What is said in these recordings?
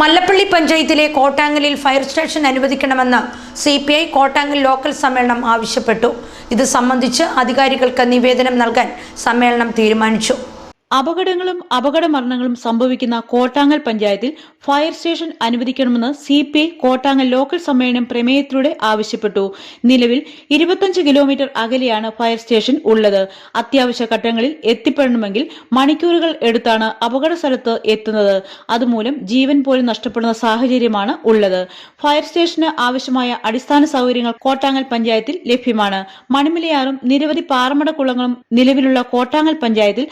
മല്ലപ്പള്ളി പഞ്ചായത്തിലെ കോട്ടാങ്ങലിൽ fire station അനുവദിക്കണമെന്ന് C P I Kottangal local സമ്മേളനം ആവശ്യപ്പെട്ടു. ഇത് സംബന്ധിച്ച് അധികാരികൾക്ക് നിവേദനം നൽകാൻ സമ്മേളനം തീരുമാനിച്ചു. അപകടങ്ങളും അപകട മരണങ്ങളും സംഭവിക്കുന്ന കോട്ടാങ്ങൽ പഞ്ചായത്തിൽ ഫയർ സ്റ്റേഷൻ അനുവദിക്കണമെന്ന് C P I Kottangal local സമ്മേളനം പ്രമേയത്തിലൂടെ ആവശ്യപ്പെട്ടു. നിലവിൽ ഇരുപത്തഞ്ച് കിലോമീറ്റർ അകലെയാണ് ഫയർ സ്റ്റേഷൻ ഉള്ളത്. അത്യാവശ്യ ഘട്ടങ്ങളിൽ എത്തിപ്പെടണമെങ്കിൽ മണിക്കൂറുകൾ എടുത്താണ് അപകട സ്ഥലത്ത് എത്തുന്നത്. അതുമൂലം ജീവൻ പോലും നഷ്ടപ്പെടുന്ന സാഹചര്യമാണ് ഉള്ളത്. ഫയർ സ്റ്റേഷന് ആവശ്യമായ അടിസ്ഥാന സൗകര്യങ്ങൾ കോട്ടാങ്ങൽ പഞ്ചായത്തിൽ ലഭ്യമാണ്. മണിമലയാറും നിരവധി പാറമട കുളങ്ങളും നിലവിലുള്ള കോട്ടാങ്ങൽ പഞ്ചായത്തിൽ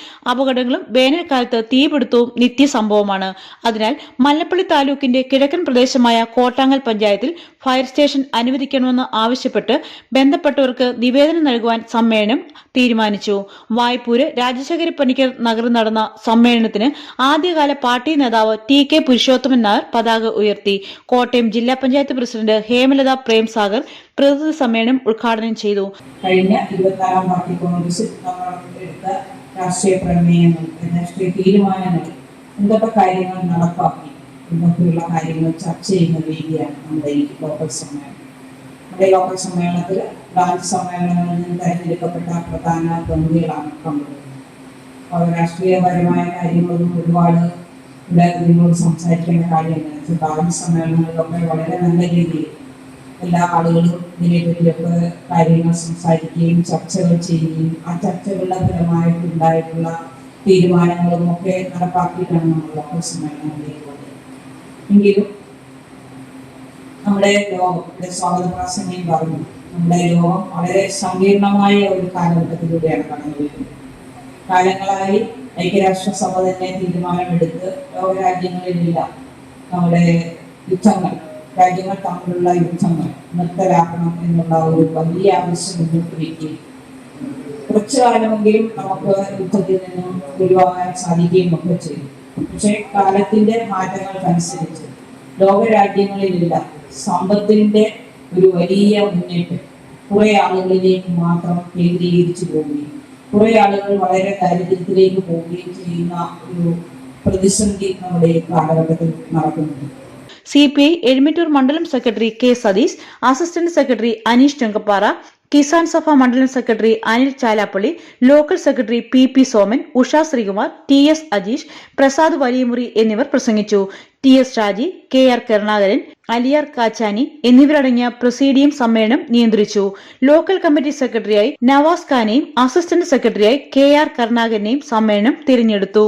അപകടങ്ങളും വേനൽക്കാലത്ത് തീപിടുത്തവും നിത്യസംഭവമാണ്. അതിനാൽ മല്ലപ്പള്ളി താലൂക്കിന്റെ കിഴക്കൻ പ്രദേശമായ കോട്ടാങ്ങൽ പഞ്ചായത്തിൽ ഫയർ സ്റ്റേഷൻ അനുവദിക്കണമെന്ന് ആവശ്യപ്പെട്ട് ബന്ധപ്പെട്ടവർക്ക് നിവേദനം നൽകുവാൻ സമ്മേളനം തീരുമാനിച്ചു. വായ്പൂര് രാജശേഖര പണിക്കർ നഗറിൽ നടന്ന സമ്മേളനത്തിന് ആദ്യകാല പാർട്ടി നേതാവ് ടി കെ പുരുഷോത്തമൻ നായർ പതാക ഉയർത്തി. കോട്ടയം ജില്ലാ പഞ്ചായത്ത് പ്രസിഡന്റ് ഹേമലത പ്രേംസാഗർ പ്രതിനിധി സമ്മേളനം ഉദ്ഘാടനം ചെയ്തു. കഴിഞ്ഞ ഇരുപത്തി ആറാം പാർട്ടി കോൺഗ്രസ് എടുത്ത രാഷ്ട്രീയ പ്രമേയങ്ങൾ രാഷ്ട്രീയ തീരുമാനങ്ങൾ എന്തൊക്കെ കാര്യങ്ങൾ നടപ്പാക്കി എന്നൊക്കെയുള്ള കാര്യങ്ങൾ ചർച്ച ചെയ്യുന്ന വേദിയാണ് നമ്മുടെ ഈ ലോക്കൽ സമ്മേളനം. നമ്മുടെ ലോക്കൽ സമ്മേളനത്തിൽ ബ്രാഞ്ച് സമ്മേളനങ്ങളിൽ നിന്ന് തെരഞ്ഞെടുക്കപ്പെട്ട പ്രധാന പ്രതിനിധികളാണ് പങ്കെടുക്കുന്നത്. രാഷ്ട്രീയപരമായ കാര്യങ്ങളും ഒരുപാട് ഇവിടെ നിങ്ങളോട് സംസാരിക്കേണ്ട കാര്യങ്ങൾ ബ്രാഞ്ച് സമ്മേളനങ്ങളിലൊക്കെ വളരെ നല്ല രീതിയിൽ എല്ലാ ആളുകളും ഇതിനെപ്പറ്റിയൊക്കെ കാര്യങ്ങൾ സംസാരിക്കുകയും ചർച്ചകൾ ചെയ്യുകയും ആ ചർച്ചകളുടെ ഫലമായിട്ടുണ്ടായിട്ടുള്ള തീരുമാനങ്ങളും ഒക്കെ നടപ്പാക്കിയിട്ടാണ് നമ്മൾ സമ്മേളനങ്ങളിലേക്ക് എങ്കിലും നമ്മുടെ ലോകം ഇവിടെ സ്വാഗത പ്രാസംഗം പറഞ്ഞു നമ്മുടെ ലോകം വളരെ സങ്കീർണമായ ഒരു കാലഘട്ടത്തിലൂടെയാണ് കടന്നു വരുന്നത് കാലങ്ങളായി ഐക്യരാഷ്ട്രസഭ തന്നെ തീരുമാനമെടുത്ത് ലോകരാജ്യങ്ങളിലില്ല നമ്മുടെ യുദ്ധങ്ങൾ രാജ്യങ്ങൾ തമ്മിലുള്ള യുദ്ധങ്ങൾ നിർത്തലാക്കണം എന്നുള്ള ഒരു വലിയ ആവശ്യം മുന്നോട്ട് വയ്ക്കുകയും കുറച്ചു കാലമെങ്കിലും നമുക്ക് യുദ്ധത്തിൽ നിന്നും ഒഴിവാകാൻ സാധിക്കുകയും ഒക്കെ ചെയ്തു പക്ഷേ കാലത്തിന്റെ മാറ്റങ്ങൾക്കനുസരിച്ച് ലോകരാജ്യങ്ങളിലെല്ലാം സമ്പത്തിന്റെ ഒരു വലിയ മുന്നേറ്റം. കുറെ ആളുകളിലേക്ക് മാത്രം കേന്ദ്രീകരിച്ചു പോവുകയും കുറെ ആളുകൾ വളരെ ദാരിദ്ര്യത്തിലേക്ക് പോവുകയും ചെയ്യുന്ന ഒരു പ്രതിസന്ധി നമ്മുടെ കാലഘട്ടത്തിൽ നടക്കുന്നുണ്ട്. സി പി ഐ എഴുമറ്റൂർ മണ്ഡലം secretary K Satheesh assistant secretary Aneesh Chunkappara Kisan Sabha മണ്ഡലം secretary Anil Chalappally local secretary P P Soman Usha Sreekumar T S Ajeesh Prasad Valiyamuri എന്നിവർ പ്രസംഗിച്ചു. T S Shaji K R Karunakaran Aliyar Kachani എന്നിവരടങ്ങിയ presidium സമ്മേളനം നിയന്ത്രിച്ചു. Local committee സെക്രട്ടറിയായി നവാസ് ഖാനെയും assistant സെക്രട്ടറിയായി K R കരുണാകരനെയും സമ്മേളനം തിരഞ്ഞെടുത്തു.